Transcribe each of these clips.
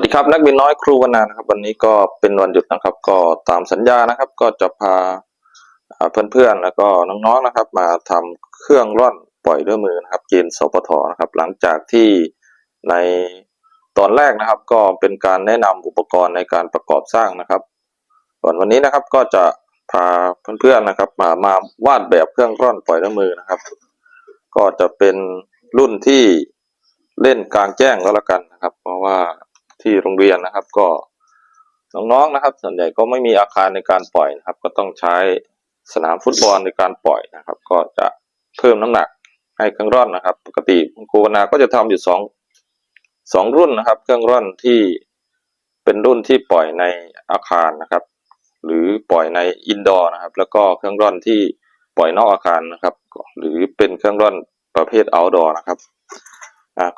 วัสดีครับนักบินน้อยครูวนานะครับ วันนี้ก็เป็นวันหยุดนะครับ ก็ตามสัญญานะครับ ก็จะพาเพื่อนๆแล้วก็น้องๆนะครับ มาทำเครื่องร่อนปล่อยด้วยมือนะครับ เกณฑ์สปทนะครับ หลังจากที่ในตอนแรกนะครับ ก็เป็นการแนะนำอุปกรณ์ในการประกอบสร้างนะครับส่วนวันนี้นะครับก็จะพาเพื่อนๆนะครับ มามาวาดแบบเครื่องร่อนปล่อยด้วยมือนะครับ ก็จะเป็นรุ่นที่เล่นกลางแจ้งแล้วละกันนะครับ เพราะว่า ที่โรงเรียนนะครับ ก็น้องๆนะครับ ส่วนใหญ่ก็ไม่มีอาคารในการปล่อยนะครับ ก็ต้องใช้สนามฟุตบอลในการปล่อยนะครับ ก็จะเพิ่มน้ำหนักให้เครื่องร่อนนะครับ ปกติคุณครูวนาก็จะทำอยู่สองสองรุ่นนะครับ เครื่องร่อนที่เป็นรุ่นที่ปล่อยในอาคารนะครับ หรือปล่อยในอินดอร์นะครับ แล้วก็เครื่องร่อนที่ปล่อยนอกอาคารนะครับ หรือเป็นเครื่องร่อนประเภท outdoor นะครับ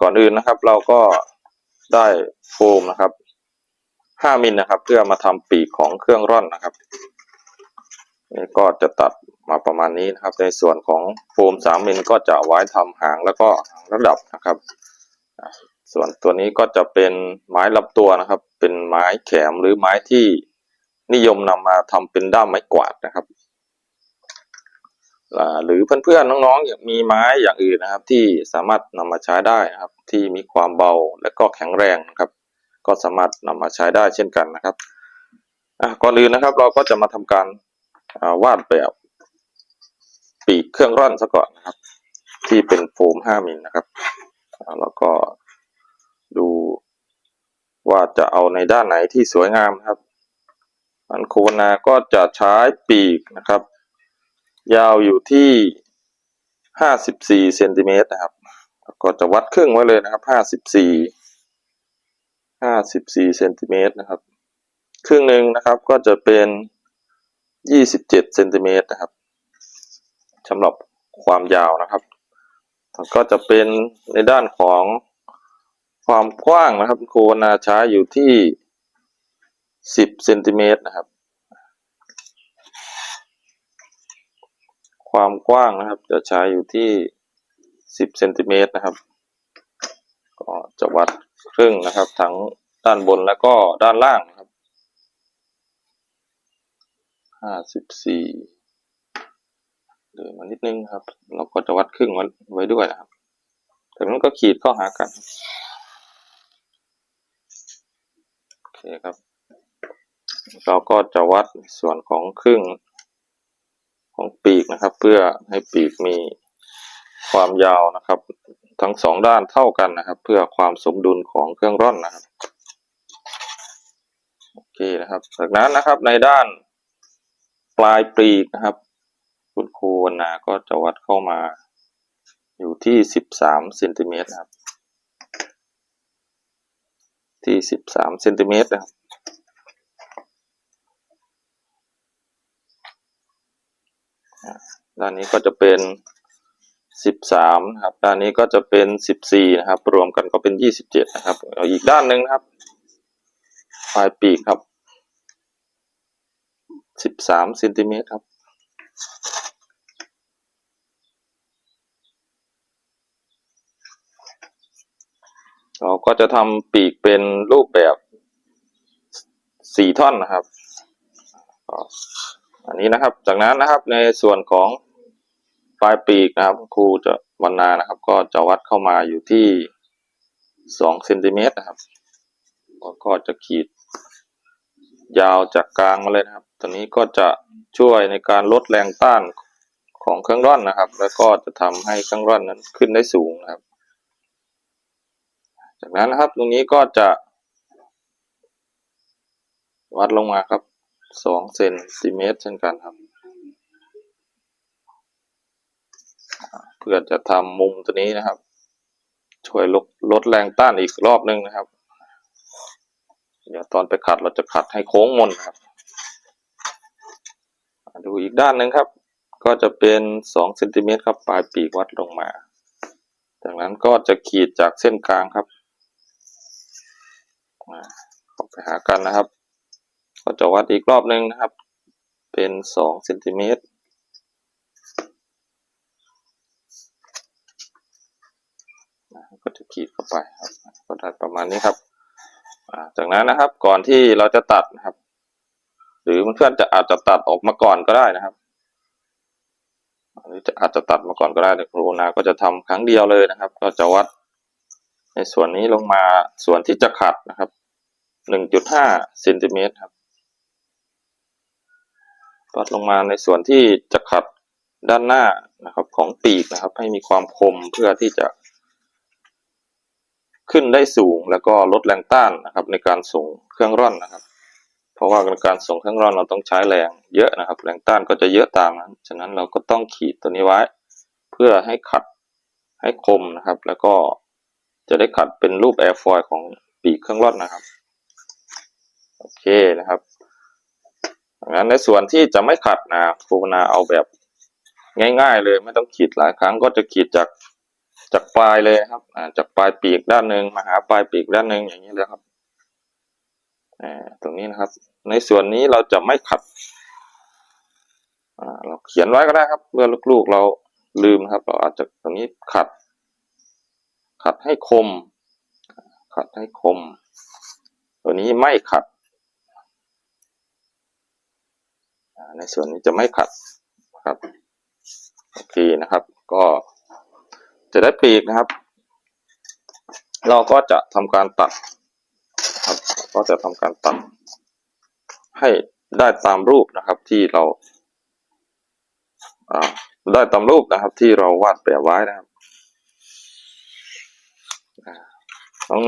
ก่อนอื่นนะครับ เราก็ ได้โฟมนะครับ 5มิลนะครับ เพื่อมาทำปีกของเครื่องร่อนนะครับนี่ก็จะตัดมาประมาณนี้นะครับ ในส่วนของโฟม 3 มิลก็จะไว้ทำหางแล้วก็ระดับนะครับ ส่วนตัวนี้ก็จะเป็นไม้ลำตัวนะครับ เป็นไม้แขมหรือไม้ที่นิยมนำมาทำเป็นด้ามไม้กวาดนะครับ หรือเพื่อนๆน้องๆมีไม้อย่างอื่นนะครับ ที่สามารถนำมาใช้ได้นะครับ ที่มีความเบาและก็แข็งแรงนะครับ ก็สามารถนำมาใช้ได้เช่นกันนะครับก่อนอื่นนะครับเราก็จะมาทำการาวาดแบบปีกเครื่องร่อนซะก่อนนะครับ ที่เป็นโฟม5มิลนะครับแล้วก็ดูว่าจะเอาในด้านไหนที่สวยงามนะครับอันโคนาก็จะใช้ปีกนะครับ ยาวอยู่ที่ห้าสิบสี่เซนติเมตรนะครับก็จะวัดครึ่งไว้เลยนะครับห้าสิบสี่ห้าสิบสี่เซนติเมตรนะครับ ครึ่งหนึ่งนะครับก็จะเป็นยี่สิบเจ็ดเซนติเมตรนะครับสำหรับความยาวนะครับ ก็จะเป็นในด้านของความกว้างนะครับ โคนาช้อยู่ที่สิบเซนติเมตรนะครับ ความกว้างนะครับ จะใช้อยู่ที่ 10เซนติเมตรนะครับ ก็จะวัดครึ่งนะครับ ทั้งด้านบนแล้วก็ด้านล่างนะครับ54เลยมานิดนึงครับ เราก็จะวัดครึ่งไว้ไว้ด้วยนะครับจากนั้นก็ขีดเข้าหากันโอเคครับ เราก็จะวัดส่วนของครึ่ง ของปีกนะครับ เพื่อให้ปีกมีความยาวนะครับ ทั้งสองด้านเท่ากันนะครับ เพื่อความสมดุลของเครื่องร่อนนะครับโอเคนะครับ จากนั้นนะครับในด้านปลายปีกนะครับ คุณครูวรรณาก็จะวัดเข้ามาอยู่ที่สิบสามเซนติเมตรครับ ที่สิบสามเซนติเมตรนะครับ ด้านนี้ก็จะเป็นสิบสามนะครับ ด้านนี้ก็จะเป็นสิบสี่นะครับ รวมกันก็เป็นยี่สิบเจ็ดนะครับ อีกด้านหนึ่งครับปลายปีกครับสิบสามเซนติเมตรครับ เราก็จะทำปีกเป็นรูปแบบสี่ท่อนนะครับ อันนี้นะครับ จากนั้นนะครับในส่วนของปลายปีกนะครับครูจะวรรณานะครับ ก็จะวัดเข้ามาอยู่ที่สองเซนติเมตรนะครับแล้วก็จะขีด ยาวจากกลางมาเลยนะครับ ตัวนี้ก็จะช่วยในการลดแรงต้านของเครื่องร่อนนะครับ แล้วก็จะทำให้เครื่องร่อนนั้นขึ้นได้สูงนะครับ จากนั้นนะครับตรงนี้ก็จะ วัดลงมาครับ สองเซนติเมตรเช่นกันครับ เพื่อจะทำมุมตัวนี้นะครับ ช่วยลดลดแรงต้านอีกรอบนึงนะครับ เดี๋ยวตอนไปขัดเราจะขัดให้โค้งมนครับ ดูอีกด้านหนึ่งครับ ก็จะเป็นสองเซนติเมตรครับ ปลายปีกวัดลงมา จากนั้นก็จะขีดจากเส้นกลางครับเข้าไปหากันนะครับ ก็จะวัดอีกรอบหนึ่งนะครับ เป็นสองเซนติเมตรก็จะขีดเข้าไปครับ ก็ได้ประมาณนี้ครับ จากนั้นนะครับก่อนที่เราจะตัดนะครับ หรือเพื่อนๆจะอาจจะตัดออกมาก่อนก็ได้นะครับหรือจะอาจจะตัดมาก่อนก็ได้แต่ครูนาก็จะทำครั้งเดียวเลยนะครับ ก็จะวัดในส่วนนี้ลงมาส่วนที่จะขัดนะครับ 1.5เซนติเมตรครับ วัดลงมาในส่วนที่จะขัดด้านหน้านะครับของปีกนะครับ ให้มีความคมเพื่อที่จะ ขึ้นได้สูงแล้วก็ลดแรงต้านนะครับ ในการส่งเครื่องร่อนนะครับ เพราะว่าการส่งเครื่องร่อนเราต้องใช้แรงเยอะนะครับ แรงต้านก็จะเยอะตามนั้นฉะนั้นเราก็ต้องขีดตัวนี้ไว้ เพื่อให้ขัดให้คมนะครับ แล้วก็จะได้ขัดเป็นรูปแอร์ฟอยล์ของปีกเครื่องร่อนนะครับโอเคนะครับ งั้นในส่วนที่จะไม่ขัดนะครูนาเอาแบบง่าย ๆ เลยไม่ต้องขีดหลายครั้งก็จะขีดจากจากปลายเลยครับจากปลายปีกด้านหนึ่งมาหาปลายปีกด้านหนึ่งอย่างนี้เลยครับตรงนี้นะครับ ในส่วนนี้เราจะไม่ขัดเราเขียนไว้ก็ได้ครับเมื่อลูกๆเราลืมครับ เราอาจจะตรงนี้ขัด ขัดให้คม ขัดให้คม ตัวนี้ไม่ขัดอ่า ในส่วนนี้จะไม่ขัดครับโอเคนะครับ ก็จะได้ปีกนะครับ เราก็จะทำการตัดครับ ก็จะทำการตัด ให้ได้ตามรูปนะครับที่เราได้ตามรูปนะครับ ที่เราวาดแบบไว้นะครับอ่า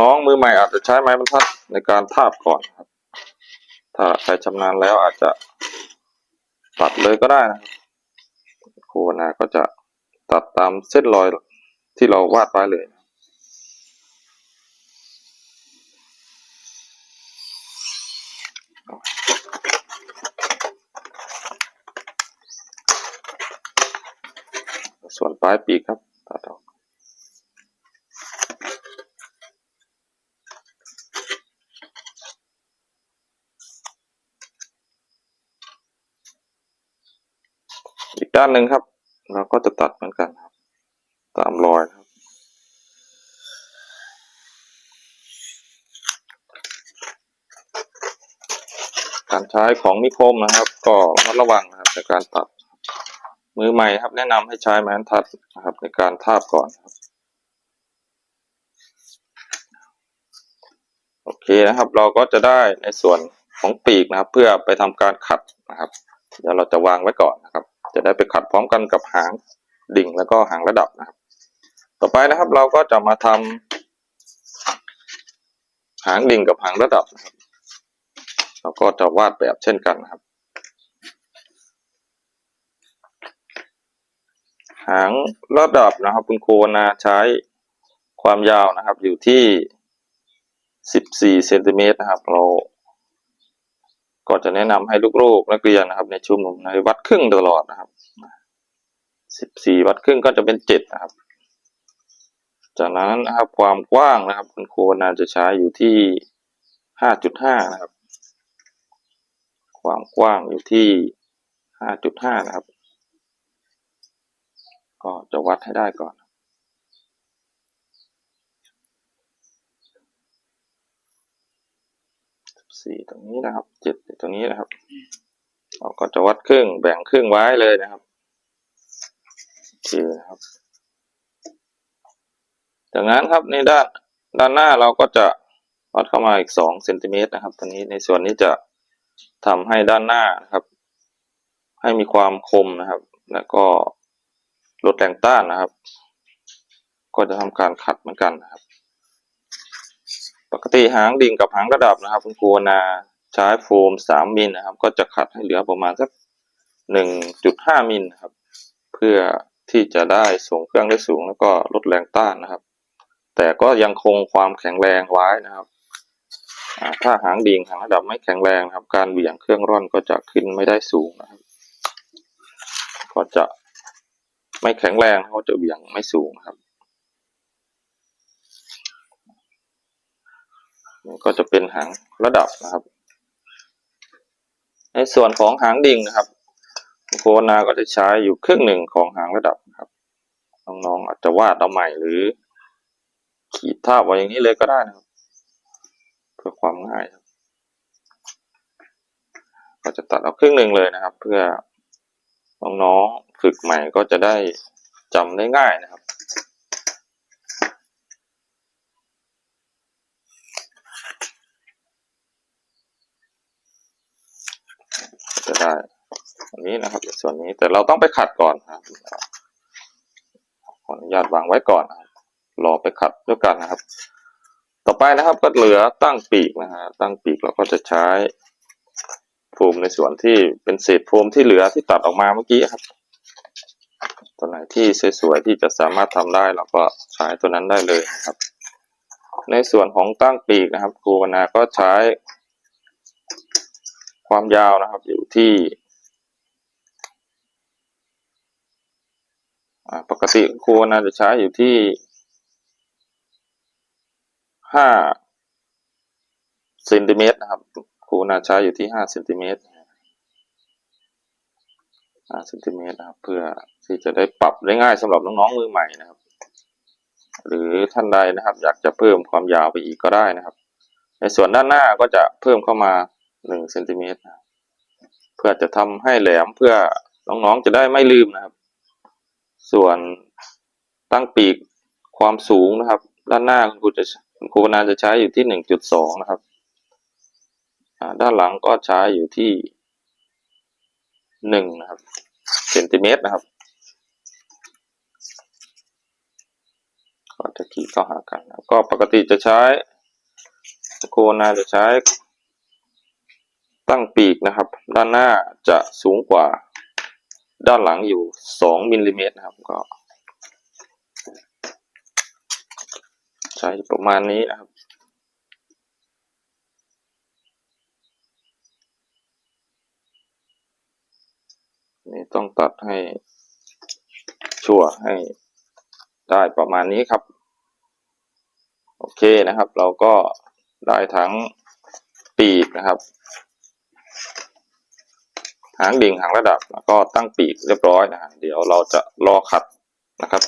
น้องๆมือใหม่อาจจะใช้ไม้บรรทัดในการทาบก่อนครับ ถ้าใครชำนาญแล้วอาจจะ ตัดเลยก็ได้นะครับคนาก็จะตัดตามเส้นรอยที่เราวาดไว้เลยส่วนปลายปีกครับตั ด้านหนึ่งครับ เราก็จะตัดเหมือนกันครับ ตามรอยครับ การใช้ของนิคมนะครับ ก็ระมัดระวังนะครับในการตัด มือใหม่ครับ แนะนำให้ใช้ไม้บรรทัดนะครับ ในการทาบก่อนครับโอเคนะครับ เราก็จะได้ในส่วนของปีกนะครับ เพื่อไปทำการขัดนะครับ เดี๋ยวเราจะวางไว้ก่อนนะครับ จะได้ไปขัดพร้อมกันกับหางดิ่งแล้วก็หางระดับนะครับ ต่อไปนะครับเราก็จะมาทำหางดิ่งกับหางระดับนะครับเราก็จะวาดแบบเช่นกันนะครับ หางระดับนะครับ คุณครูนาใช้ความยาวนะครับ อยู่ที่ 14เซนติเมตรนะครับ เรา ก็จะแนะนำให้ลูกๆนักเรียนนะครับ ในชุมนุมในวัดครึ่งตลอดนะครับ14วัดครึ่งก็จะเป็น7นะครับ จากนั้นนะครับความกว้างนะครับ คุณครูนาจะใช้อยู่ที่5.5นะครับ ความกว้างอยู่ที่5.5นะครับ ก็จะวัดให้ได้ก่อน สี่ตรงนี้นะครับเจ็ดตรงนี้นะครับ เราก็จะวัดครึ่งแบ่งครึ่งไว้เลยนะครับโอเคนะครับ จากนั้นครับในด้านด้านหน้าเราก็จะวัดเข้ามาอีกสองเซนติเมตรนะครับตรงนี้ในส่วนนี้จะทำให้ด้านหน้านะครับ ให้มีความคมนะครับ แล้วก็ลดแรงต้านนะครับ ก็จะทำการขัดเหมือนกันนะครับ ปกติหางดิ่งกับหางกระดับนะครับ คุณครูนาใช้โฟมสามมิลนะครับ ก็จะขัดให้เหลือประมาณสักหนึ่งจุดห้ามิลนะครับ เพื่อที่จะได้ส่งเครื่องได้สูงแล้วก็ลดแรงต้านนะครับ แต่ก็ยังคงความแข็งแรงไว้นะครับถ้าหางดิ่งหางระดับไม่แข็งแรงครับ การเบี่ยงเครื่องร่อนก็จะขึ้นไม่ได้สูงนะครับ ก็จะไม่แข็งแรงเขาจะเบี่ยงไม่สูงครับ นี่ก็จะเป็นหางระดับนะครับ ในส่วนของหางดิ่งนะครับโคนาก็จะใช้อยู่ครึ่งหนึ่งของหางระดับนะครับน้องๆอาจจะวาดเอาใหม่หรือ ขีดทาบไว้อย่างนี้เลยก็ได้นะครับ เพื่อความง่ายครับก็จะตัดเอาครึ่งหนึ่งเลยนะครับ เพื่อน้องๆฝึกใหม่ก็จะได้จำได้ง่ายนะครับ จะได้อั นี้นะครับส่วนนี้แต่เราต้องไปขัดก่อนนะครับขออนุญาตวางไว้ก่อนรอไปขัดด้วยกันนะครับ ต่อไปนะครับก็เหลือตั้งปีกนะฮะตั้งปีกเราก็จะใช้โฟมในส่วนที่เป็นเศษโฟมที่เหลือที่ตัดออกมาเมื่อกี้ครับ ตัวไหนที่สวยๆที่จะสามารถทำได้เราก็ใช้ตัวนั้นได้เลยครับ ในส่วนของตั้งปีกนะครับครูวนาก็ใช้ความยาวนะครับอยู่ที่อ่า ปกติครูวนาจะใช้อยู่ที่ห้าเซนติเมตรนะครับครูวนาใช้อยู่ที่ห้าเซนติเมตรห้าเซนติเมตรนะครับ เพื่อที่จะได้ปรับได้ง่ายสำหรับน้องๆมือใหม่นะครับ หรือท่านใดนะครับ อยากจะเพิ่มความยาวไปอีกก็ได้นะครับ ในส่วนด้านหน้าก็จะเพิ่มเข้ามาหนึ่งเซนติเมตรเพื่อจะทำให้แหลมเพื่อน้องๆจะได้ไม่ลืมนะครับ ส่วนตั้งปีกความสูงนะครับ ด้านหน้าคุณครูจะคุณครูนาจะใช้อยู่ที่หนึ่งจุดสองนะครับด้านหลังก็ใช้อยู่ที่หนึ่งนะครับเซนติเมตรนะครับก็จะขีดเข้าหากันนะก็ปกติจะใช้โคนาจะใช้ตั้งปีกนะครับ ด้านหน้าจะสูงกว่า ด้านหลังอยู่สองมิลลิเมตรนะครับ ก็ ใช้ประมาณนี้นะครับนี่ต้องตัดให้ชั่วให้ได้ประมาณนี้ครับ โอเคนะครับ เราก็ได้ทั้งปีกนะครับางดิ่งหางระดับแล้วก็ตั้งปีกเรียบร้อยนะฮะเดี๋ยวเราจะรอขัดนะครับ